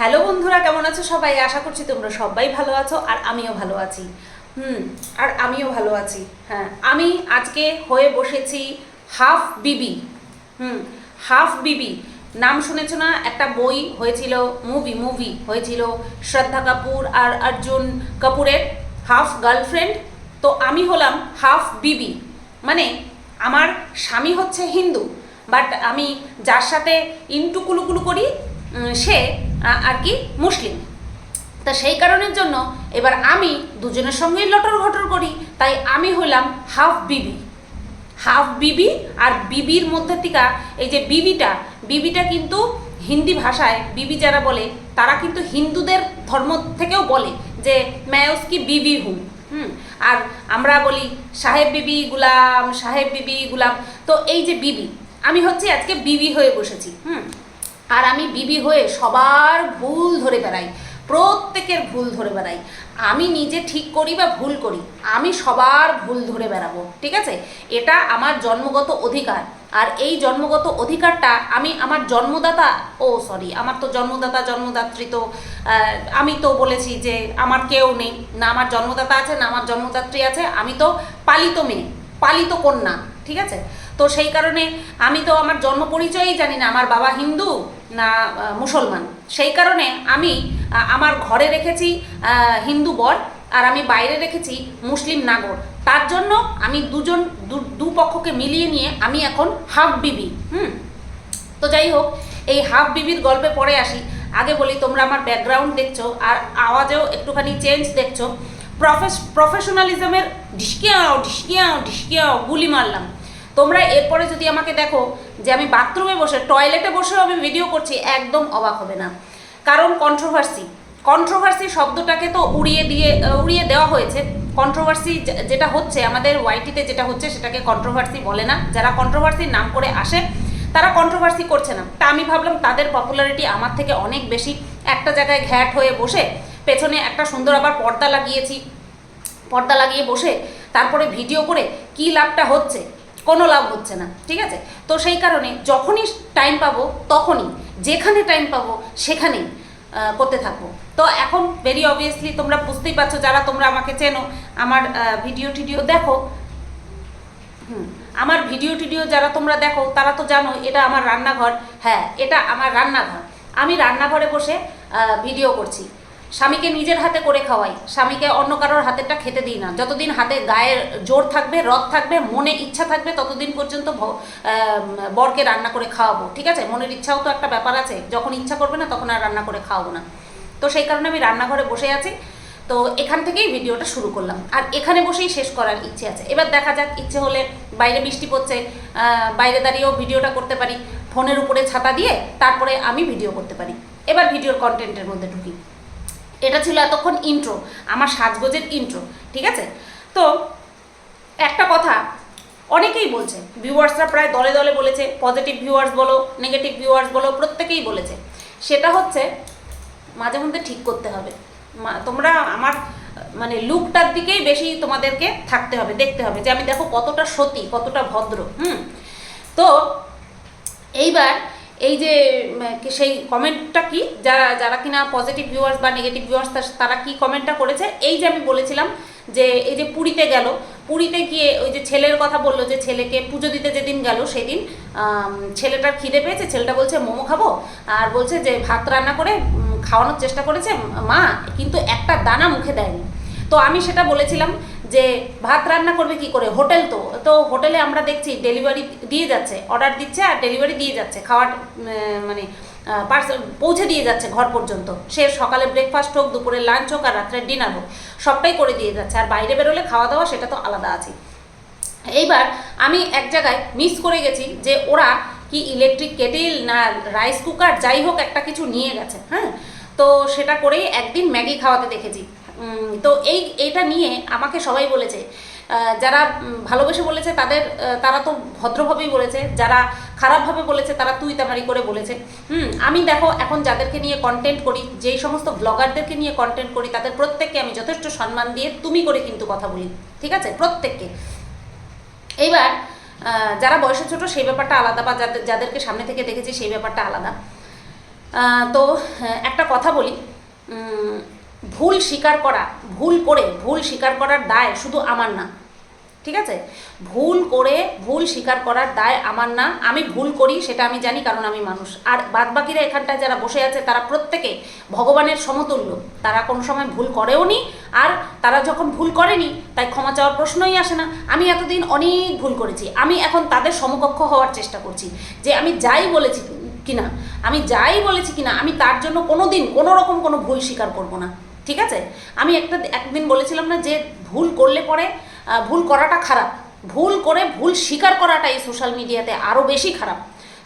Hello বন্ধুরা, কেমন আছো সবাই? আশা করছি তোমরা সবাই ভালো আছো আর আমিও ভালো আছি। হুম, আর আমিও ভালো আছি। হ্যাঁ আমি আজকে হয়ে বসেছি হাফ বিবি। হুম, হাফ বিবি। নাম শুনেছো না? একটা বই হয়েছিল, মুভি মুভি হয়েছিল শ্রদ্ধা কাপুর আর অর্জুন কাপুরের হাফ গার্লফ্রেন্ড। তো আমি হলাম হাফ বিবি। মানে আমার স্বামী হচ্ছে হিন্দু, বাট আমি যার সাথে ইন্টু কুলুকুলু করি সে আর কি? মুসলিম। তা সেই কারণের জন্য এবার আমি দুজনের সঙ্গেই লটর ঘটর করি। তাই আমি হলাম হাফ বিবি। হাফ বিবি আর বিবির মধ্যে থেকে এই যে বিবিটা বিবিটা কিন্তু হিন্দি ভাষায়, বিবি যারা বলে, তারা কিন্তু হিন্দুদের ধর্ম থেকেও বলে যে ম্যায়স কি বিবি হুম হুম? আর আমরা বলি সাহেব বিবি গুলাম, সাহেব বিবি গুলাম। তো এই যে বিবি, আমি হচ্ছে আজকে বিবি হয়ে বসেছি। হুম? আর আমি বিবি হয়ে সবার ভুল ধরে বেড়াই, প্রত্যেকের ভুল ধরে বেড়াই। আমি নিজে ঠিক করি বা ভুল করি, আমি সবার ভুল ধরে বেড়াবো, ঠিক আছে? এটা আমার জন্মগত অধিকার। আর এই জন্মগত অধিকারটা আমি আমার জন্মদাতা, ও সরি, আমার তো জন্মদাতা, জন্মদাত্রী তো আমি তো বলেছি যে আমার কেউ নেই। না আমার জন্মদাতা আছে, না আমার জন্মদাত্রী আছে, আমি তো পালিত মেয়ে, পালিত কন্যা, ঠিক আছে? তো সেই কারণে আমি তো আমার জন্ম পরিচয়ই জানি না, আমার বাবা হিন্দু না মুসলমান। সেই কারণে আমি আমার ঘরে রেখেছি হিন্দু বর, আর আমি বাইরে রেখেছি মুসলিম নাগর। তার জন্য আমি দুজন, দু- পক্ষকে মিলিয়ে নিয়ে আমি এখন হাফ বিবি, হুম? তো যাই হোক, এই হাফ বিবির গল্পে পরে আসি। আগে বলি, তোমরা আমার ব্যাকগ্রাউন্ড দেখছ, আর আওয়াজেও একটুখানি চেঞ্জ দেখছ। প্রফেশনালিজমের ঢিসকিয়াও ঢিসকিয়াও ঢিসকিয়াও, গুলি মারলাম। তোমরা এরপরে যদি আমাকে দেখো যে আমি বাথরুমে বসে, টয়লেটে বসেও আমি ভিডিও করছি, একদম অবাক হবে না। কারণ কন্ট্রোভার্সি কন্ট্রোভার্সি শব্দটাকে তো উড়িয়ে দিয়ে উড়িয়ে দেওয়া হয়েছে। কন্ট্রোভার্সি যেটা হচ্ছে, আমাদের ওয়াইটিতে যেটা হচ্ছে, সেটাকে কন্ট্রোভার্সি বলে না। যারা কন্ট্রোভার্সির নাম করে আসে, তারা কন্ট্রোভার্সি করছে না। তা আমি ভাবলাম তাদের পপুলারিটি আমার থেকে অনেক বেশি। একটা জায়গায় ঘ্যাট হয়ে বসে, পেছনে একটা সুন্দর আবার পর্দা লাগিয়েছি। পর্দা লাগিয়ে বসে, তারপরে ভিডিও করে কি লাভটা হচ্ছে? কোনো লাভ হচ্ছে না, ঠিক আছে? তো সেই কারণে যখনই টাইম পাবো, তখনই, যেখানে টাইম পাবো, সেখানেই করতে থাকব। তো এখন ভেরি অবভিয়াসলি তোমরা বুঝতেই পারছ, যারা তোমরা আমাকে চেনো, আমার ভিডিও টিডিও দেখো। হুম, আমার ভিডিও টিডিও যারা তোমরা দেখো, তারা তো জানো, এটা আমার রান্নাঘর। হ্যাঁ এটা আমার রান্নাঘর। আমি রান্নাঘরে বসে ভিডিও করছি। স্বামীকে নিজের হাতে করে খাওয়াই। স্বামীকে অন্য কারোর হাতেরটা খেতে দিই না। যতদিন হাতে গায়ের জোর থাকবে, রথ থাকবে, মনে ইচ্ছা থাকবে, ততদিন পর্যন্ত বরকে রান্না করে খাওয়াবো। ঠিক আছে? মনের ইচ্ছাও তো একটা ব্যাপার আছে। যখন ইচ্ছা করবে না, তখন আর রান্না করে খাওয়াবো না। তো সেই কারণে আমি রান্নাঘরে বসে আছি। তো এখান থেকেই ভিডিওটা শুরু করলাম। আর এখানে বসেই শেষ করার ইচ্ছে আছে। এবার দেখা যাক, ইচ্ছে হলে বাইরে বৃষ্টি পড়ছে বাইরে দাঁড়িয়েও ভিডিওটা করতে পারি। ফোনের উপরে ছাতা দিয়ে তারপরে আমি ভিডিও করতে পারি। এবার ভিডিওর কন্টেন্টের মধ্যে ঢুকি। এটা ছিল এতক্ষণ ইন্ট্রো আমার সাজগোজের ইন্ট্রো ঠিক আছে? তো, একটা কথা, অনেকেই বলছে ভিউয়ার্সরা প্রায় দলে দলে বলেছে পজিটিভ ভিউয়ার্স বলো নেগেটিভ ভিউয়ার্স বলো, প্রত্যেকেই বলেছে। সেটা হচ্ছে, মাঝে মধ্যে ঠিক করতে হবে। তোমরা আমার মানে লুকটার দিকেই বেশি তোমাদেরকে থাকতে হবে, দেখতে হবে যে আমি দেখো কতটা সতী, কতটা ভদ্র, হুম? তো, এইবার এই যে সেই কমেন্টটা কি? যারা যারা কিনা পজিটিভ ভিউয়ার্স বা নেগেটিভ ভিউয়ার্স তারা কি কমেন্টটা করেছে? এই যে আমি বলেছিলাম যে, এই যে পুরীতে গেল, পুরীতে গিয়ে ওই যে ছেলের কথা বলল যে ছেলেকে পুজো দিতে যেদিন গেল সেদিন ছেলেটার খিদে পেয়েছে, ছেলেটা বলছে, মোমো খাব? আর বলছে যে, ভাত রান্না করে খাওয়ানোর চেষ্টা করেছে, মা, কিন্তু একটা দানা মুখে দেয়নি। তো আমি সেটা বলেছিলাম যে ভাত রান্না করবে কি করে? হোটেল তো। তো হোটেলে আমরা দেখছি ডেলিভারি দিয়ে যাচ্ছে অর্ডার দিচ্ছে আর ডেলিভারি দিয়ে যাচ্ছে। খাওয়ার মানে পার্সেল পৌঁছে দিয়ে যাচ্ছে ঘর পর্যন্ত। সে সকালে ব্রেকফাস্ট হোক, দুপুরে লাঞ্চ হোক আর রাত্রে ডিনার হোক, সবটাই করে দিয়ে যাচ্ছে। আর বাইরে বেরোলে খাওয়া দাওয়া সেটা তো আলাদা আছে। এইবার আমি এক জায়গায় মিস করে গেছি যে ওরা কি ইলেকট্রিক কেটেল না রাইস কুকার যাই হোক একটা কিছু নিয়ে গেছে হ্যাঁ? তো সেটা করেই একদিন ম্যাগি খাওয়াতে দেখেছি। তো এই এইটা নিয়ে আমাকে সবাই বলেছে। যারা ভালোবেসে বলেছে তাদের তারা তো ভদ্রভাবেই বলেছে। যারা খারাপভাবে বলেছে তারা তুই তামারি করে বলেছে। হুম আমি দেখো এখন যাদেরকে নিয়ে কন্টেন্ট করি যেই সমস্ত ব্লগারদেরকে নিয়ে কন্টেন্ট করি তাদের প্রত্যেককে আমি যথেষ্ট সম্মান দিয়ে তুমি করে কিন্তু কথা বলি। ঠিক আছে? প্রত্যেককে। এইবার যারা বয়সে ছোট সেই ব্যাপারটা আলাদা বা যাদের যাদেরকে সামনে থেকে দেখেছি সেই ব্যাপারটা আলাদা। তো আহ, একটা কথা বলি। ভুল স্বীকার করা, ভুল করে, ভুল স্বীকার করার দায় শুধু আমার না। ঠিক আছে? ভুল করে, ভুল স্বীকার করার দায় আমার না। আমি ভুল করি, সেটা আমি জানি কারণ আমি মানুষ। আর বাদবাকিরা এখানটায় যারা বসে আছে, তারা প্রত্যেকে ভগবানের সমতুল্য। তারা কোনো সময় ভুল করেও নি, আর তারা যখন ভুল করেনি, তাই ক্ষমা চাওয়ার প্রশ্নই আসে না। আমি এতদিন অনেক ভুল করেছি। আমি এখন তাদের সমকক্ষ হওয়ার চেষ্টা করছি যে আমি যাই বলেছি কিনা। আমি যাই বলেছি কিনা, আমি তার জন্য কোনো দিন কোনো রকম কোনো ভুল স্বীকার করব না। ঠিক আছে? আমি একটা একদিন বলেছিলাম না যে ভুল করলে পরে ভুল করাটা খারাপ। ভুল করে ভুল স্বীকার করাটা এই সোশ্যাল মিডিয়াতে আরও বেশি খারাপ।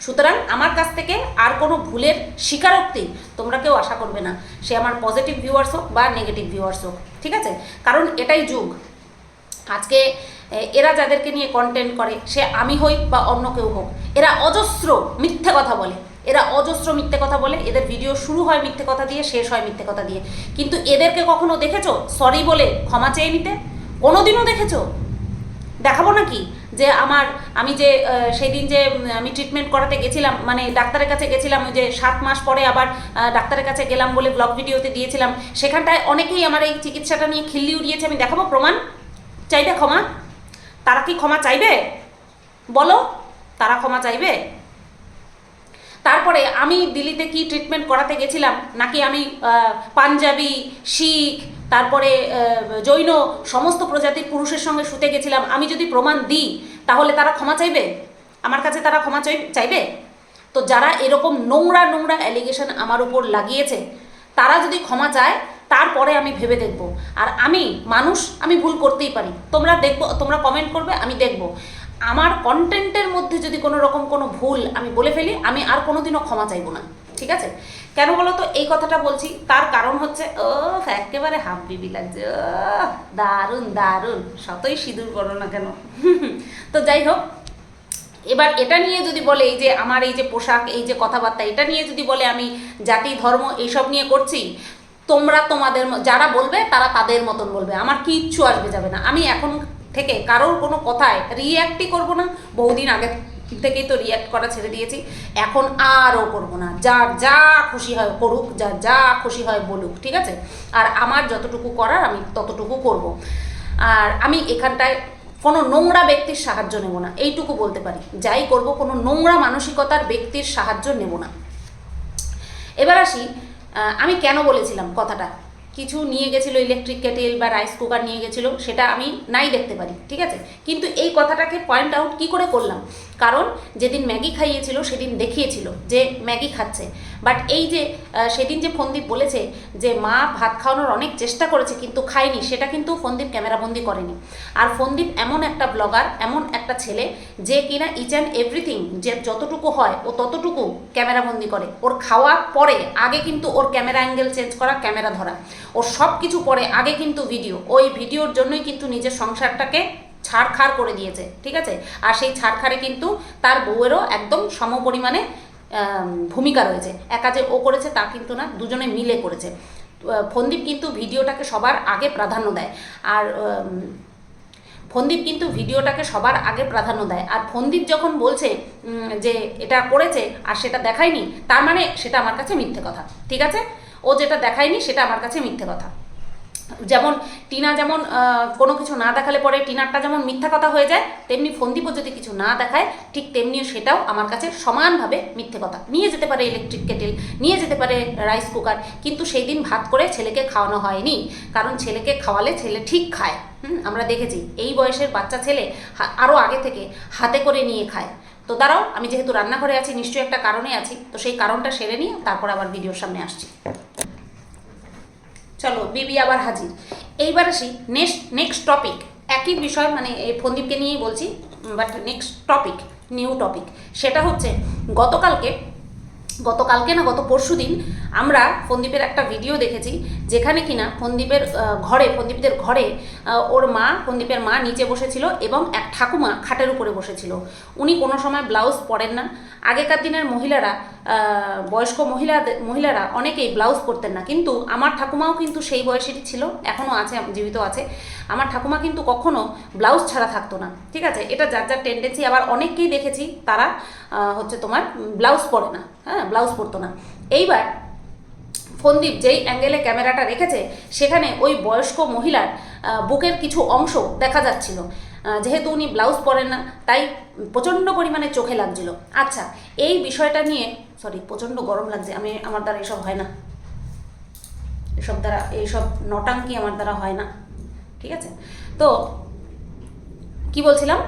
সুতরাং আমার কাছ থেকে আর কোনো ভুলের স্বীকারোক্তি তোমরা কেউ আশা করবে না। সে আমার পজিটিভ ভিউয়ার্স হোক বা নেগেটিভ ভিউয়ার্স হোক, ঠিক আছে? কারণ এটাই যুগ। আজকে এরা যাদেরকে নিয়ে কন্টেন্ট করে, সে আমি হই বা অন্য কেউ হোক, এরা অজস্র মিথ্যে কথা বলে। এরা অজস্র মিথ্যে কথা বলে এদের ভিডিও শুরু হয় মিথ্যে কথা দিয়ে শেষ হয় মিথ্যে কথা দিয়ে। কিন্তু এদেরকে কখনো দেখেছ? সরি বলে ক্ষমা চেয়ে নিতে? কোনোদিনও দেখেছ? দেখাবো নাকি? যে আমার আমি যে আহ, সেই দিন যে আমি ট্রিটমেন্ট করাতে গেছিলাম মানে ডাক্তারের কাছে গেছিলাম ওই যে সাত মাস পরে আবার ডাক্তারের কাছে গেলাম বলে ব্লগ ভিডিওতে দিয়েছিলাম সেখানটায় অনেকেই আমার এই চিকিৎসাটা নিয়ে খিল্লি উড়িয়েছে আমি দেখাবো প্রমাণ? চাইবে ক্ষমা? তারা কি ক্ষমা চাইবে? বলো তারা ক্ষমা চাইবে? তারপরে আমি দিল্লিতে কি ট্রিটমেন্ট করাতে গেছিলাম? নাকি আমি পাঞ্জাবি, শিখ, তারপরে জৈন, সমস্ত প্রজাতির পুরুষের সঙ্গে শুতে গেছিলাম। আমি যদি প্রমাণ দিই, তাহলে তারা ক্ষমা চাইবে? আমার কাছে তারা ক্ষমা চাই, চাইবে? তো যারা এরকম নোংরা নোংরা অ্যালিগেশন আমার উপর লাগিয়েছে, তারা যদি ক্ষমা চায়, তারপরে আমি ভেবে দেখব। আর আমি, মানুষ, আমি ভুল করতেই পারি। তোমরা দেখব, তোমরা কমেন্ট করবে, আমি দেখব। আমার কন্টেন্টের মধ্যে যদি কোনো রকম কোনো ভুল আমি বলে ফেলি, আমি আর কোনোদিনও ক্ষমা চাইব না। ঠিক আছে? কেন বলো তো এই কথাটা বলছি, তার কারণ হচ্ছে ও একেবারে হাফ বিবি লাগছে দারুণ দারুণ। শতই সিঁদুর করো না কেন? তো যাই হোক, এবার এটা নিয়ে যদি বলে, এই যে আমার এই যে পোশাক, এই যে কথাবার্তা, এটা নিয়ে যদি বলে আমি জাতি, ধর্ম এইসব নিয়ে করছি, তোমরা তোমাদের যারা বলবে, তারা তাদের মতন বলবে। আমার কিচ্ছু আসবে যাবে না। আমি এখন থেকে কারোর কোনো কথায় রিয়্যাক্টই করব না। বহুদিন আগে থেকেই তো রিয়্যাক্ট করা ছেড়ে দিয়েছি। এখন আরও করব না। যার যা খুশি হয় করুক, যার যা খুশি হয় বলুক, ঠিক আছে? আর আমার যতটুকু করার আমি ততটুকু করব। আর আমি এখানটায় কোনো নোংরা ব্যক্তির সাহায্য নেব না। এইটুকু বলতে পারি। যাই করব, কোনো নোংরা মানসিকতার ব্যক্তির সাহায্য নেব না। এবার আসি আমি কেন বলেছিলাম কথাটা? কিছু নিয়ে গেছিল ইলেকট্রিক কেটেল বা রাইস কুকার নিয়ে গেছিল, সেটা আমি নাই দেখতে পারি, ঠিক আছে? কিন্তু এই কথাটাকে পয়েন্ট আউট কী করে করলাম? কারণ যেদিন ম্যাগি খাইয়েছিল, সেদিন দেখিয়েছিল যে ম্যাগি খাচ্ছে। বাট এই যে সেদিন যে ফন্দীপ বলেছে যে মা ভাত খাওয়ানোর অনেক চেষ্টা করেছে কিন্তু খায়নি, সেটা কিন্তু ফন্দীপ ক্যামেরাবন্দি করেনি। আর ফন্দীপ এমন একটা ব্লগার এমন একটা ছেলে যে কিনা ইচ অ্যান্ড এভরিথিং যে যতটুকু হয়, ও ততটুকু ক্যামেরাবন্দি করে। ওর খাওয়া পরে, আগে কিন্তু ওর ক্যামেরা অ্যাঙ্গেল চেঞ্জ করা, ক্যামেরা ধরা। ওর সব কিছু পরে, আগে কিন্তু ভিডিও ওই ভিডিওর জন্যই কিন্তু নিজের সংসারটাকে ছাড়খাড় করে দিয়েছে ঠিক আছে? আর সেই ছাড়খাড়ে কিন্তু তার বউয়েরও একদম সমপরিমাণে আম, ভূমিকা রয়েছে। একা যে ও করেছে তা কিন্তু না দুজনে মিলে করেছে। ফন্দীপ কিন্তু ভিডিওটাকে সবার আগে প্রাধান্য দেয়। আর ফন্দীপ কিন্তু ভিডিওটাকে সবার আগে প্রাধান্য দেয়। আর ফন্দীপ যখন বলছে যে এটা করেছে আর সেটা দেখায়নি তার মানে সেটা আমার কাছে মিথ্যে কথা ঠিক আছে? ও যেটা দেখায়নি সেটা আমার কাছে মিথ্যে কথা। যেমন টিনা যেমন কোনো কিছু না দেখালে পরে টিনারটা যেমন মিথ্যা কথা হয়ে যায়, তেমনি ফন্দীপও যদি কিছু না দেখায়, ঠিক তেমনিও সেটাও আমার কাছে সমানভাবে মিথ্যে কথা। নিয়ে যেতে পারে ইলেকট্রিক কেটেল নিয়ে যেতে পারে রাইস কুকার কিন্তু সেই দিন ভাত করে ছেলেকে খাওয়ানো হয়নি, কারণ ছেলেকে খাওয়ালে ছেলে ঠিক খায়। হুম, আমরা দেখেছি, এই বয়সের বাচ্চা ছেলে আরও আগে থেকে হাতে করে নিয়ে খায়। তো দাঁড়াও, আমি যেহেতু রান্নাঘরে আছি, নিশ্চয়ই একটা কারণে আছি, তো সেই কারণটা সেরে নিয়ে তারপর আবার ভিডিওর সামনে আসছি। চলো, বিবি আবার হাজির। এইবার আসি নেক্সট নেক্সট টপিক একই বিষয় মানে এই ফন্দীপকে নিয়েই বলছি but next topic new topic সেটা হচ্ছে, গতকালকে গতকালকে না গত পরশু দিন আমরা ফন্দীপের একটা ভিডিও দেখেছি, যেখানে কিনা ফন্দীপের ঘরে, ফন্দীপদের ঘরে ওর মা, ফন্দীপের মা নিচে বসেছিল এবং এক ঠাকুমা খাটের উপরে বসেছিল। উনি কোনো সময় ব্লাউজ পরেন না। আগেকার দিনের মহিলারা বয়স্ক মহিলা মহিলারা অনেকেই ব্লাউজ পরতেন না। কিন্তু আমার ঠাকুমাও কিন্তু সেই বয়সেরই ছিল, এখনও আছে, জীবিত আছে। আমার ঠাকুমা কিন্তু কখনো ব্লাউজ ছাড়া থাকতো না, ঠিক আছে? এটা যার যার টেন্ডেন্সি আবার অনেককেই দেখেছি তারা হচ্ছে তোমার ব্লাউজ পরে না হ্যাঁ? ব্লাউজ পরতো না। এইবার ফন্দীপ যেই অ্যাঙ্গেলে ক্যামেরাটা রেখেছে, সেখানে ওই বয়স্ক মহিলার বুকের কিছু অংশ দেখা যাচ্ছিল। যেহেতু উনি ব্লাউজ পরেন না, তাই প্রচণ্ড পরিমাণে চোখে লাগছিল। আচ্ছা এই বিষয়টা নিয়ে সরি প্রচণ্ড গরম লাগছে। আমি, আমার দ্বারা এসব হয় না। এসব দ্বারা এইসব নটাঙ্কি আমার দ্বারা হয় না। ঠিক আছে? তো কি বলছিলাম?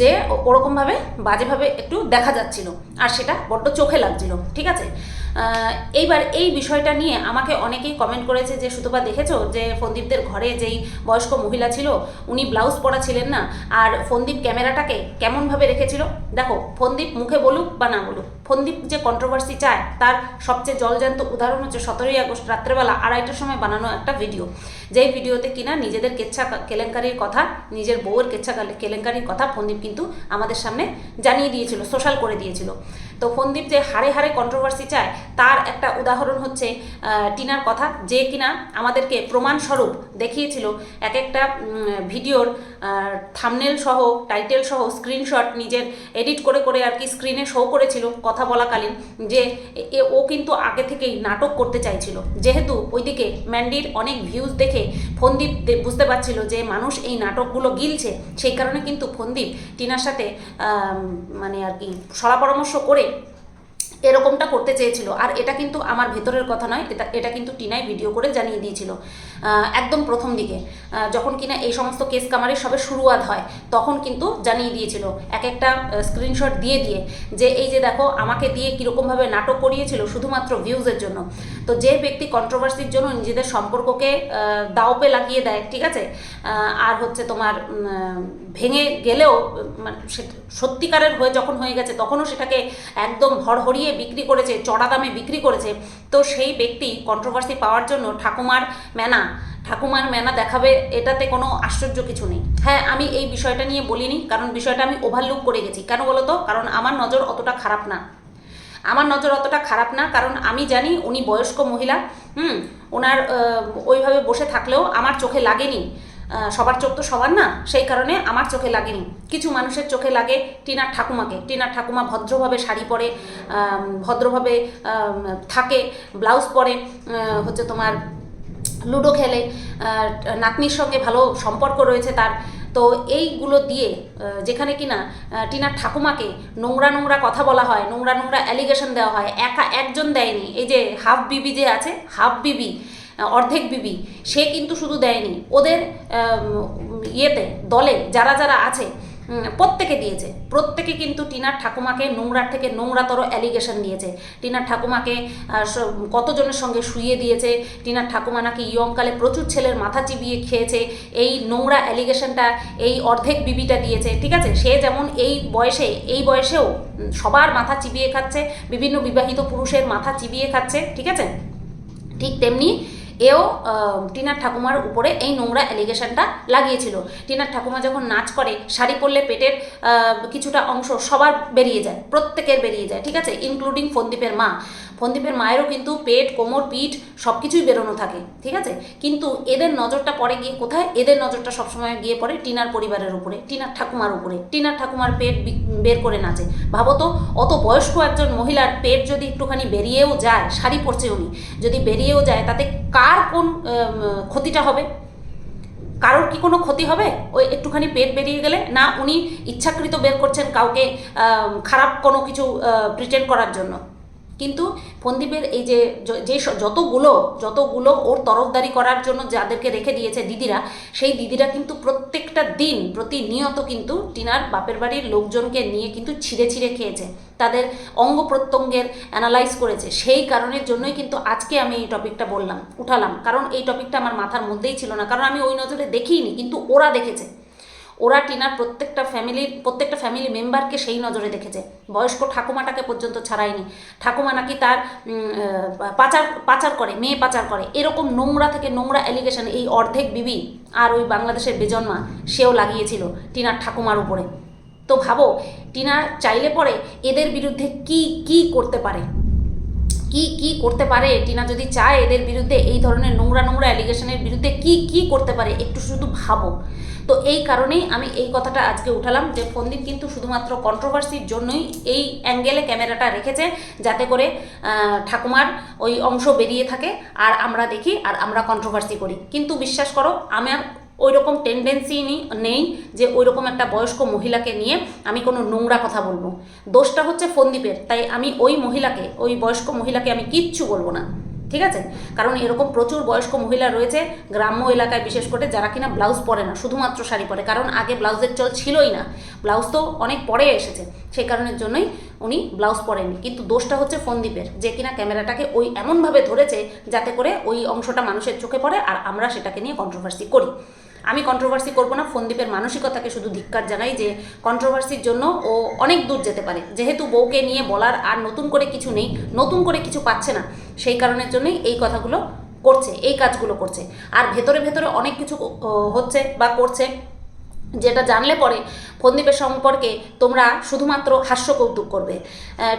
যে ওরকমভাবে বাজেভাবে একটু দেখা যাচ্ছিল, আর সেটা বড্ড চোখে লাগছিল, ঠিক আছে? এইবার এই বিষয়টা নিয়ে আমাকে অনেকেই কমেন্ট করেছে যে, সুতপা, দেখেছ যে ফন্দীপদের ঘরে যেই বয়স্ক মহিলা ছিল, উনি ব্লাউজ পরা ছিলেন না? আর ফন্দীপ ক্যামেরাটাকে কেমনভাবে রেখেছিল? দেখো, ফন্দীপ মুখে বলুক বা না বলুক, ফন্দীপ যে কন্ট্রোভার্সি চায়, তার সবচেয়ে জলজান্ত উদাহরণ হচ্ছে সতেরোই আগস্ট রাত্রেবেলা আড়াইটার সময় বানানো একটা ভিডিও যেই ভিডিওতে কিনা নিজেদের কেচ্ছা কেলেঙ্কারির কথা, নিজের বউয়ের কেচ্ছা কেলেঙ্কারির কথা ফন্দীপ কিন্তু আমাদের সামনে জানিয়ে দিয়েছিল সোশ্যাল করে দিয়েছিল। তো ফন্দীপ যে হাড়ে হাড়ে কন্ট্রোভার্সি চায়, তার একটা উদাহরণ হচ্ছে টিনার কথা, যে কিনা আমাদেরকে প্রমাণস্বরূপ দেখিয়েছিল এক একটা ভিডিওর থামনেল সহ টাইটেল সহ স্ক্রিনশট নিজের এডিট করে করে আর কি স্ক্রিনে শো করেছিল কথা বলাকালীন যে এ- ও কিন্তু আগে থেকেই নাটক করতে চাইছিল। যেহেতু ওইদিকে ম্যান্ডির অনেক ভিউজ দেখে ফন্দীপ বুঝতে পারছিল যে মানুষ এই নাটকগুলো গিলছে, সেই কারণে কিন্তু ফন্দীপ টিনার সাথে মানে আর কি সলা পরামর্শ করে এরকমটা করতে চেয়েছিল। আর এটা কিন্তু আমার ভেতরের কথা নয়, এটা এটা কিন্তু টিনাই ভিডিও করে জানিয়ে দিয়েছিল। একদম প্রথম দিকে। যখন কিনা এই সমস্ত কেস কামারি সবে শুরুয়াত হয়, তখন কিন্তু জানিয়ে দিয়েছিল। এক একটা স্ক্রিনশট দিয়ে দিয়ে যে এই যে দেখো, আমাকে দিয়ে কীরকমভাবে নাটক করিয়েছিল শুধুমাত্র ভিউজের জন্য। তো যে ব্যক্তি কন্ট্রোভার্সির জন্য নিজেদের সম্পর্ককে দাওপে লাগিয়ে দেয়, ঠিক আছে? আর হচ্ছে তোমার ভেঙে গেলেও মানে সত্যিকারের হয়ে যখন হয়ে গেছে, তখনও সেটাকে একদম হড়হড়িয়ে বিক্রি করেছে, চড়া দামে বিক্রি করেছে। তো সেই ব্যক্তি কন্ট্রোভার্সি পাওয়ার জন্য ঠাকুমার মেনা ঠাকুমার মেনা দেখাবে, এটাতে কোনো আশ্চর্য কিছু নেই। হ্যাঁ আমি এই বিষয়টা নিয়ে বলিনি, কারণ বিষয়টা আমি ওভারলুক করে গেছি। কেন বলো তো? কারণ আমার নজর অতটা খারাপ না। আমার নজর অতটা খারাপ না, কারণ আমি জানি উনি বয়স্ক মহিলা, হুম, ওনার ওইভাবে বসে থাকলেও আমার চোখে লাগেনি। সবার চোখ তো সবার না? সেই কারণে আমার চোখে লাগেনি। কিছু মানুষের চোখে লাগে টিনার ঠাকুমাকে। টিনার ঠাকুমা ভদ্রভাবে শাড়ি পরে ভদ্রভাবে থাকে, ব্লাউজ পরে হচ্ছে তোমার লুডো খেলে নাতনির সঙ্গে ভালো সম্পর্ক রয়েছে তার। তো এইগুলো দিয়ে যেখানে কিনা টিনার ঠাকুমাকে নোংরা নোংরা কথা বলা হয়, নোংরা নোংরা অ্যালিগেশন দেওয়া হয়, একা একজন দেয়নি। এই যে হাফ বিবি যে আছে হাফ বিবি অর্ধেক বিবি, সে কিন্তু শুধু দেয়নি। ওদের ইয়েতে, দলে যারা যারা আছে প্রত্যেকে দিয়েছে। প্রত্যেকে কিন্তু টিনার ঠাকুমাকে নোংরার থেকে নোংরাতর অ্যালিগেশন দিয়েছে। টিনার ঠাকুমাকে কতজনের সঙ্গে শুইয়ে দিয়েছে? টিনার ঠাকুমা নাকি ইয়ংকালে প্রচুর ছেলের মাথা চিবিয়ে খেয়েছে? এই নোংরা অ্যালিগেশনটা এই অর্ধেক বিবিটা দিয়েছে, ঠিক আছে? সে যেমন এই বয়সে, এই বয়সেও সবার মাথা চিবিয়ে খাচ্ছে, বিভিন্ন বিবাহিত পুরুষের মাথা চিবিয়ে খাচ্ছে, ঠিক আছে? ঠিক তেমনি এও টিনার ঠাকুমার উপরে এই নোংরা অ্যালিগেশনটা লাগিয়েছিল। টিনার ঠাকুমা যখন নাচ করে, শাড়ি পরলে পেটের কিছুটা অংশ সবার বেরিয়ে যায়, প্রত্যেকের বেরিয়ে যায়, ঠিক আছে? ইনক্লুডিং ফন্দীপের মা। ফন্দীপের মায়েরও কিন্তু পেট, কোমর, পিঠ সব কিছুই বেরোনো থাকে, ঠিক আছে? কিন্তু এদের নজরটা পড়ে গিয়ে কোথায়? এদের নজরটা সবসময় গিয়ে পড়ে টিনার পরিবারের উপরে, টিনার ঠাকুমার উপরে। টিনার ঠাকুমার পেট বের করে নাচে। ভাবো তো, অত বয়স্ক একজন মহিলার পেট যদি একটুখানি বেরিয়েও যায়, শাড়ি পরছে উনি, যদি বেরিয়েও যায়, তাতে কার কোন ক্ষতিটা হবে? কারোর কি কোনো ক্ষতি হবে? ওই একটুখানি পেট বেরিয়ে গেলে? না, উনি ইচ্ছাকৃত বের করছেন কাউকে খারাপ কোনো কিছু প্রিটেন্ড করার জন্য। কিন্তু ফন্দীপের এই যে য- যতগুলো যতগুলো ওর তরফদারি করার জন্য যাদেরকে রেখে দিয়েছে দিদিরা, সেই দিদিরা কিন্তু প্রত্যেকটা দিন প্রতিনিয়ত কিন্তু টিনার বাপের বাড়ির লোকজনকে নিয়ে কিন্তু ছিঁড়ে ছিঁড়ে খেয়েছে। তাদের অঙ্গ প্রত্যঙ্গের অ্যানালাইজ করেছে। সেই কারণের জন্যই কিন্তু আজকে আমি এই টপিকটা বললাম, উঠালাম। কারণ এই টপিকটা আমার মাথার মধ্যেই ছিল না। কারণ আমি ওই নজরে দেখিনি, কিন্তু ওরা দেখেছে। ওরা টিনার প্রত্যেকটা ফ্যামিলির প্রত্যেকটা ফ্যামিলি মেম্বারকে সেই নজরে দেখেছে। বয়স্ক ঠাকুমাটাকে পর্যন্ত ছাড়ায়নি। ঠাকুমা নাকি তার পাচার পাচার করে, মেয়ে পাচার করে। এরকম নোংরা থেকে নোংরা অ্যালিগেশন এই অর্ধেক বিবি আর ওই বাংলাদেশের বেজন্মা সেও লাগিয়েছিল টিনার ঠাকুমার উপরে। তো ভাবো, টিনা চাইলে পরে এদের বিরুদ্ধে কি কি করতে পারে? কি কি করতে পারে? টিনা যদি চায় এদের বিরুদ্ধে এই ধরনের নোংরা নোংরা অ্যালিগেশনের বিরুদ্ধে কি কি করতে পারে? একটু শুধু ভাবো। তো এই কারণেই আমি এই কথাটা আজকে উঠালাম যে ফন্দীপ কিন্তু শুধুমাত্র কন্ট্রোভার্সির জন্যই এই অ্যাঙ্গেলে ক্যামেরাটা রেখেছে যাতে করে ঠাকুমার ওই অংশ বেরিয়ে থাকে আর আমরা দেখি আর আমরা কন্ট্রোভার্সি করি। কিন্তু বিশ্বাস করো, আমার ওই রকম টেন্ডেন্সি নেই যে ওই রকম একটা বয়স্ক মহিলাকে নিয়ে আমি কোনো নোংরা কথা বলব। দোষটা হচ্ছে ফন্দীপের, তাই আমি ওই মহিলাকে, ওই বয়স্ক মহিলাকে আমি কিচ্ছু বলব না। ঠিক আছে? কারণ এরকম প্রচুর বয়স্ক মহিলা রয়েছে গ্রাম্য এলাকায় বিশেষ করে যারা কিনা ব্লাউজ পরে না, শুধুমাত্র শাড়ি পরে। কারণ আগে ব্লাউজের চল ছিলই না। ব্লাউজ তো অনেক পরে এসেছে। সেই কারণের জন্যই উনি ব্লাউজ পরেননি। কিন্তু দোষটা হচ্ছে ফন্দীপের, যে কিনা ক্যামেরাটাকে ওই এমনভাবে ধরেছে যাতে করে ওই অংশটা মানুষের চোখে পড়ে আর আমরা সেটাকে নিয়ে কন্ট্রোভার্সি করি। আমি কন্ট্রোভার্সি করব না। ফন্দীপের মানসিকতাকে শুধু ধিক্কার জানাই যে কন্ট্রোভার্সির জন্য ও অনেক দূর যেতে পারে। যেহেতু বউকে নিয়ে বলার আর নতুন করে কিছু নেই, নতুন করে কিছু পাচ্ছে না, সেই কারণের জন্যই এই কথাগুলো করছে, এই কাজগুলো করছে। আর ভেতরে ভেতরে অনেক কিছু হচ্ছে বা করছে। যেটা জানলে পরে ফন্দীপের সম্পর্কে তোমরা শুধুমাত্র হাস্য কৌতুক করবে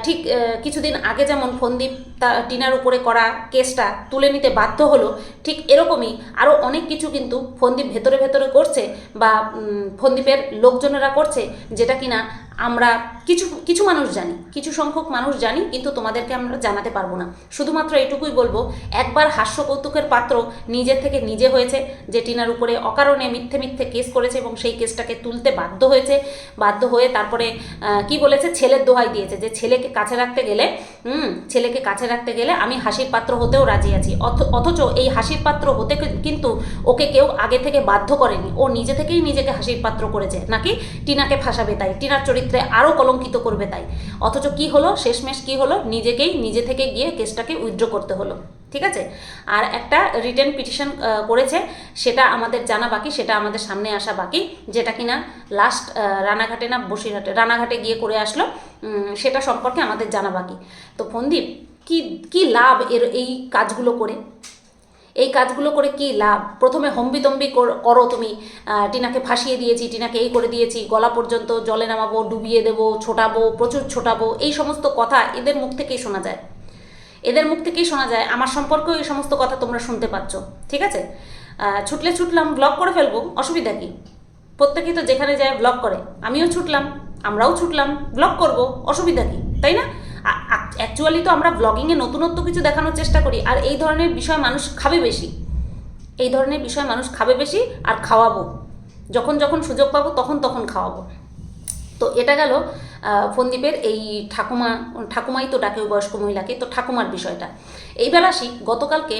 ঠিক কিছুদিন আগে যেমন ফন্দীপ তা টিনার উপরে করা কেসটা তুলে নিতে বাধ্য হলো, ঠিক এরকমই আরও অনেক কিছু কিন্তু ফন্দীপ ভেতরে ভেতরে করছে বা ফন্দীপের লোকজনেরা করছে যেটা কিনা আমরা কিছু কিছু মানুষ জানি, কিছু সংখ্যক মানুষ জানি, কিন্তু তোমাদেরকে আমরা জানাতে পারব না। শুধুমাত্র এটুকুই বলব, একবার হাস্য কৌতুকের পাত্র নিজের থেকে নিজে হয়েছে, যে টিনার উপরে অকারণে মিথ্যে মিথ্যে কেস করেছে এবং সেই কেসটাকে তুলতে বাধ্য হয়েছে, বাধ্য হয়ে তারপরে কি বলেছে? ছেলের দোহাই দিয়েছে, যে ছেলেকে কাছে রাখতে গেলে, হুম, ছেলেকে কাছে রাখতে গেলে আমি হাসির পাত্র হতেও রাজি আছি। অথ- অথচ এই হাসির পাত্র হতে কিন্তু ওকে কেউ আগে থেকে বাধ্য করেনি। ও নিজে থেকেই নিজেকে হাসির পাত্র করেছে। নাকি? টিনাকে ফাঁসাবে তাই। টিনার চরিত্রে আরও কলঙ্কিত করবে তাই। অথচ কি হলো? শেষমেশ কি হলো? নিজেকেই, নিজে থেকে গিয়ে কেসটাকে উইথড্র করতে হলো। ঠিক আছে? আর একটা রিটার্ন পিটিশন করেছে, সেটা আমাদের জানা বাকি, সেটা আমাদের সামনে আসা বাকি, যেটা কিনা লাস্ট রানাঘাটে না, বসিরহাটে, রানাঘাটে গিয়ে করে আসলো সেটা সম্পর্কে আমাদের জানা বাকি। তো ফন্দীপ, কি কি লাভ এর এই কাজগুলো করে? এই কাজগুলো করে কি লাভ? প্রথমে হম্বিতম্বি কর- তুমি। টিনাকে ফাঁসিয়ে দিয়েছি, টিনাকে এই করে দিয়েছি। গলা পর্যন্ত জলে নামাবো, ডুবিয়ে দেবো, ছোটাবো, প্রচুর ছোটাবো। এই সমস্ত কথা এদের মুখ থেকেই শোনা যায়। এদের মুখ থেকেই শোনা যায়। আমার সম্পর্কেও এই সমস্ত কথা তোমরা শুনতে পাচ্ছ। ঠিক আছে? ছুটলে ছুটলাম ব্লগ করে ফেলব, অসুবিধা কি? প্রত্যেকেই তো যেখানে যায় ব্লগ করে। আমিও ছুটলাম, আমরাও ছুটলাম ব্লগ করব, অসুবিধা কি? তাই না? অ্যাকচুয়ালি তো আমরা ব্লগিংয়ে নতুনত্ব কিছু দেখানোর চেষ্টা করি, আর এই ধরনের বিষয় মানুষ খাবে বেশি। এই ধরনের বিষয় মানুষ খাবে বেশি আর খাওয়াবো। যখন যখন সুযোগ পাবো তখন তখন খাওয়াবো। তো এটা গেল ফন্দীপের এই ঠাকুমা, ঠাকুমাই তো ডাকে বয়স্ক মহিলাকে, তো ঠাকুমার বিষয়টা। এইবার আসি, গতকালকে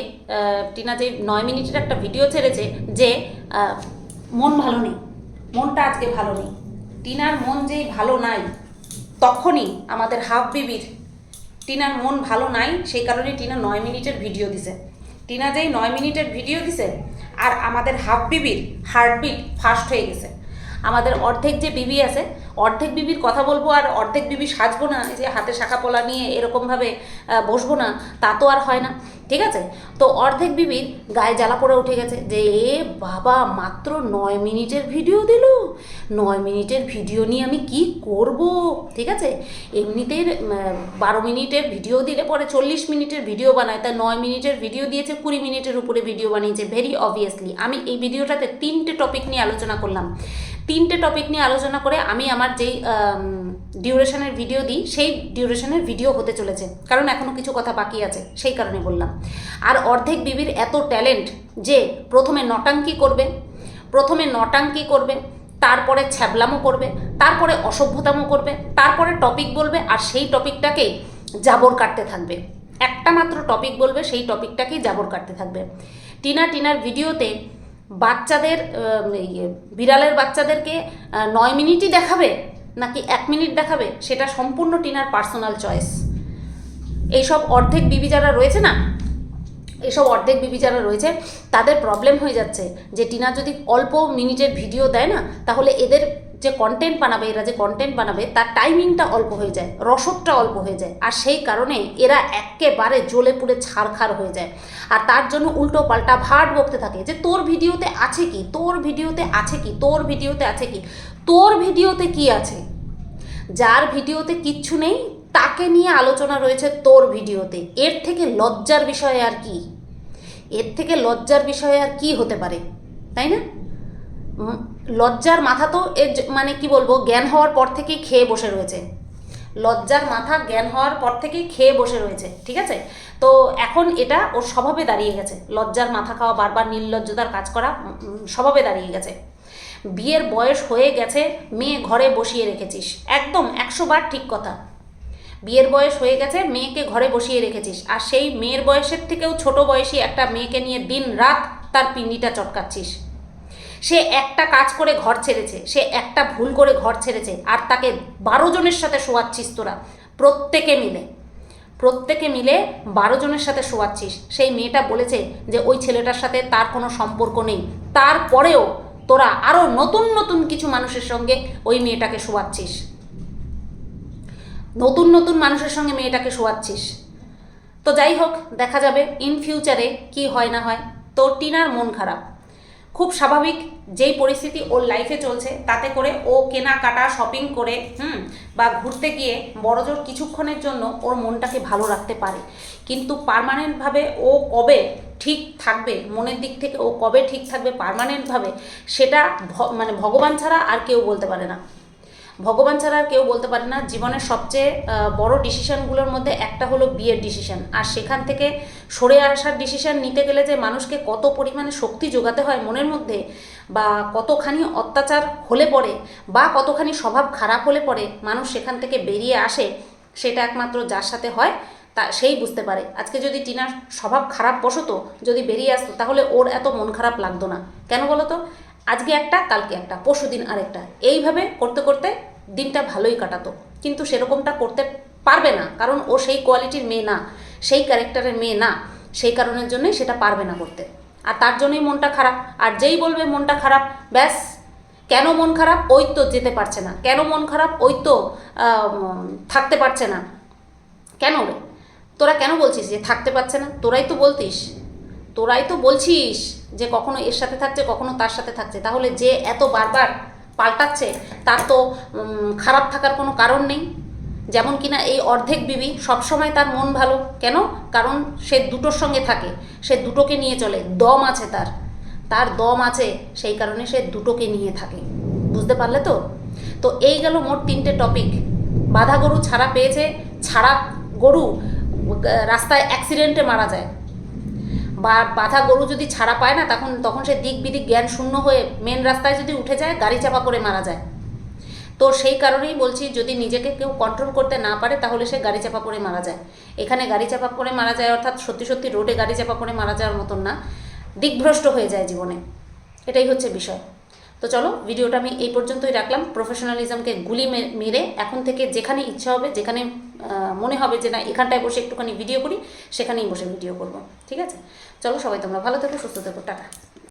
টিনা যে নয় মিনিটের একটা ভিডিও ছেড়েছে যে মন ভালো নেই। মনটা আজকে ভালো নেই। টিনার মন যেই ভালো নাই তখনই আমাদের হাফ বিবির টিনার মন ভালো নাই, সেই কারণে টিনা নয় মিনিটের ভিডিও দিছে। টিনা যেই নয় মিনিটের ভিডিও দিছে, আর আমাদের হাফ বিবির হার্টবিট ফাস্ট হয়ে গেছে। আমাদের অর্ধেক যে বিবি আছে, অর্ধেক বিবির কথা বলব আর অর্ধেক বিবি সাজবো না যে হাতে শাখা পোলা নিয়ে এরকমভাবে বসবো না, তা তো আর হয় না। ঠিক আছে? তো অর্ধেক বিবির গায়ে জ্বালা পড়ে উঠে গেছে যে, এ বাবা, মাত্র নয় মিনিটের ভিডিও দিল। নয় মিনিটের ভিডিও নিয়ে আমি কি করব? ঠিক আছে? এমনিতে বারো মিনিটের ভিডিও দিলে পরে চল্লিশ মিনিটের ভিডিও বানায়। তা নয় মিনিটের ভিডিও দিয়েছে, কুড়ি মিনিটের উপরে ভিডিও বানিয়েছে ভেরি অবভিয়াসলি আমি এই ভিডিওটাতে তিনটে টপিক নিয়ে আলোচনা করলাম। তিনটে টপিক নিয়ে আলোচনা করে আমি আমার যেই ডিউরেশনের ভিডিও দিই, সেই ডিউরেশনের ভিডিও হতে চলেছে। কারণ এখনও কিছু কথা বাকি আছে, সেই কারণে বললাম। আর অর্ধেক বিবির এত ট্যালেন্ট যে প্রথমে নটাঙ্কি করবে, প্রথমে নটাঙ্কি করবে, তারপরে ছ্যাবলামও করবে, তারপরে অসভ্যতামও করবে, তারপরে টপিক বলবে, আর সেই টপিকটাকেই জাবর কাটতে থাকবে। একটা মাত্র টপিক বলবে, সেই টপিকটাকেই জাবর কাটতে থাকবে। টিনা, টিনার ভিডিওতে বাচ্চাদের বিড়ালের বাচ্চাদেরকে নয় মিনিটই দেখাবে নাকি এক মিনিট দেখাবে সেটা সম্পূর্ণ টিনার পার্সোনাল চয়েস। এইসব অর্ধেক বিবি যারা রয়েছে না এসব অর্ধেক বিবি যারা রয়েছে, তাদের প্রবলেম হয়ে যাচ্ছে যে টিনা যদি অল্প মিনিটের ভিডিও দেয় না, তাহলে এদের যে কন্টেন্ট বানাবে, এরা যে কন্টেন্ট বানাবে, তার টাইমিংটা অল্প হয়ে যায়, রসদটা অল্প হয়ে যায়। আর সেই কারণে এরা একেবারে জ্বলে পুড়ে ছাড়খাড় হয়ে যায়। আর তার জন্য উল্টো পাল্টা ভাট বকতে থাকে যে, তোর ভিডিওতে আছে কি? তোর ভিডিওতে আছে কি? তোর ভিডিওতে আছে কি? তোর ভিডিওতে কি আছে? যার ভিডিওতে কিচ্ছু নেই, তাকে নিয়ে আলোচনা রয়েছে তোর ভিডিওতে। এর থেকে লজ্জার বিষয় আর কি? এর থেকে লজ্জার বিষয় আর কি হতে পারে? তাই না? লজ্জার মাথা তো এর মানে কি বলব, জ্ঞান হওয়ার পর থেকেই খেয়ে বসে রয়েছে। লজ্জার মাথা জ্ঞান হওয়ার পর থেকেই খেয়ে বসে রয়েছে, ঠিক আছে? তো এখন এটা ওর স্বভাবে দাঁড়িয়ে গেছে। লজ্জার মাথা খাওয়া, বারবার নির্লজ্জতার কাজ করা স্বভাবে দাঁড়িয়ে গেছে। বিয়ের বয়স হয়ে গেছে, মেয়ে ঘরে বসিয়ে রেখেছিস। একদম একশো বার ঠিক কথা। বিয়ের বয়স হয়ে গেছে, মেয়েকে ঘরে বসিয়ে রেখেছিস। আর সেই মেয়ের বয়সের থেকেও ছোট বয়সী একটা মেয়েকে নিয়ে দিন রাত তার পিন্ডিটা চটকাচ্ছিস। সে একটা কাজ করে ঘর ছেড়েছে, সে একটা ভুল করে ঘর ছেড়েছে, আর তাকে বারো জনের সাথে শোয়াচ্ছিস তোরা, প্রত্যেকে মিলে। প্রত্যেকে মিলে বারো জনের সাথে শোয়াচ্ছিস। সেই মেয়েটা বলেছে যে ওই ছেলেটার সাথে তার কোনো সম্পর্ক নেই। তারপরেও তোরা আরও নতুন নতুন কিছু মানুষের সঙ্গে ওই মেয়েটাকে শোয়াচ্ছিস। নতুন নতুন মানুষের সঙ্গে মেয়েটাকে শোয়াচ্ছিস। তো যাই হোক, দেখা যাবে ইন ফিউচারে কি হয় না হয়, তোর টিনার মন খারাপ। খুব স্বাভাবিক যেই পরিস্থিতি ওর লাইফে চলছে, তাতে করে ও কেনাকাটা শপিং করে, হুম, বা ঘুরতে গিয়ে বড়জোর কিছুক্ষণের জন্য ওর মনটাকে ভালো রাখতে পারে। কিন্তু পার্মানেন্টভাবে ও কবে ঠিক থাকবে, মনের দিক থেকে ও কবে ঠিক থাকবে পার্মানেন্টভাবে সেটা মানে ভগবান ছাড়া আর কেউ বলতে পারে না। ভগবান ছাড়া আর কেউ বলতে পারে না। জীবনের সবচেয়ে বড় ডিসিশনগুলোর মধ্যে একটা হলো বিয়ের ডিসিশন। আর সেখান থেকে সরে আসার ডিসিশন নিতে গেলে যে মানুষকে কত পরিমাণে শক্তি যোগাতে হয় মনের মধ্যে বা কতখানি অত্যাচার হলে পরে বা কতখানি স্বভাব খারাপ হলে পরে মানুষ সেখান থেকে বেরিয়ে আসে, সেটা একমাত্র যার সাথে হয় তা, সেই বুঝতে পারে। আজকে যদি টিনার স্বভাব খারাপ বসতো, যদি বেরিয়ে আসতো, তাহলে ওর এত মন খারাপ লাগতো না। কেন বলো তো আজকে একটা, কালকে একটা পরশু দিন আরেকটা। এইভাবে করতে করতে দিনটা ভালোই কাটাতো। কিন্তু সেরকমটা করতে পারবে না। কারণ ও সেই কোয়ালিটির মেয়ে না, সেই ক্যারেক্টারের মেয়ে না, সেই কারণের জন্যই সেটা পারবে না করতে। আর তার জন্যই মনটা খারাপ। আর যেই বলবে মনটা খারাপ, ব্যাস। কেন মন খারাপ? ওই তো যেতে পারছে না। কেন মন খারাপ? ওই তো থাকতে পারছে না। কেন রে? তোরা কেন বলছিস যে থাকতে পারছে না? তোরাই তো বলতিস। তোরাই তো বলছিস যে কখনো এর সাথে থাকছে, কখনো তার সাথে থাকছে। তাহলে যে এত বারবার পাল্টাচ্ছে, তার তো খারাপ থাকার কোনো কারণ নেই। যেমন কিনা এই অর্ধেক বিবি সবসময় তার মন ভালো। কেন? কারণ সে দুটোর সঙ্গে থাকে, সে দুটোকে নিয়ে চলে, দম আছে তার। তার দম আছে, সেই কারণে সে দুটোকে নিয়ে থাকে। বুঝতে পারলে তো? তো এই গেল মোট তিনটে টপিক বাধা গরু ছাড়া পেয়েছে, ছাড়া গরু রাস্তায় অ্যাক্সিডেন্টে মারা যায়। বা বাধা গরু যদি ছাড়া পায় না, তখন তখন সে দিক বিদিক জ্ঞান শূন্য হয়ে মেন রাস্তায় যদি উঠে যায়, গাড়ি চাপা করে মারা যায়। তো সেই কারণেই বলছি, যদি নিজেকে কেউ কন্ট্রোল করতে না পারে, তাহলে সে গাড়ি চাপা করে মারা যায়। এখানে গাড়ি চাপা করে মারা যায় অর্থাৎ সত্যি সত্যি রোডে গাড়ি চাপা করে মারা যাওয়ার মতন না, দিকভ্রষ্ট হয়ে যায় জীবনে। এটাই হচ্ছে বিষয়। তো চলো, ভিডিওটা আমি এই পর্যন্তই রাখলাম। প্রফেশনালিজমকে গুলি মেরে এখন থেকে যেখানে ইচ্ছা হবে, যেখানে মনে হবে যে না, এখানটায় বসে একটুখানি ভিডিও করি, সেখানেই বসে ভিডিও করব। ঠিক আছে? চলো সবাই তোমরা ভালো থেকো, সুস্থ থেকো, টাটা।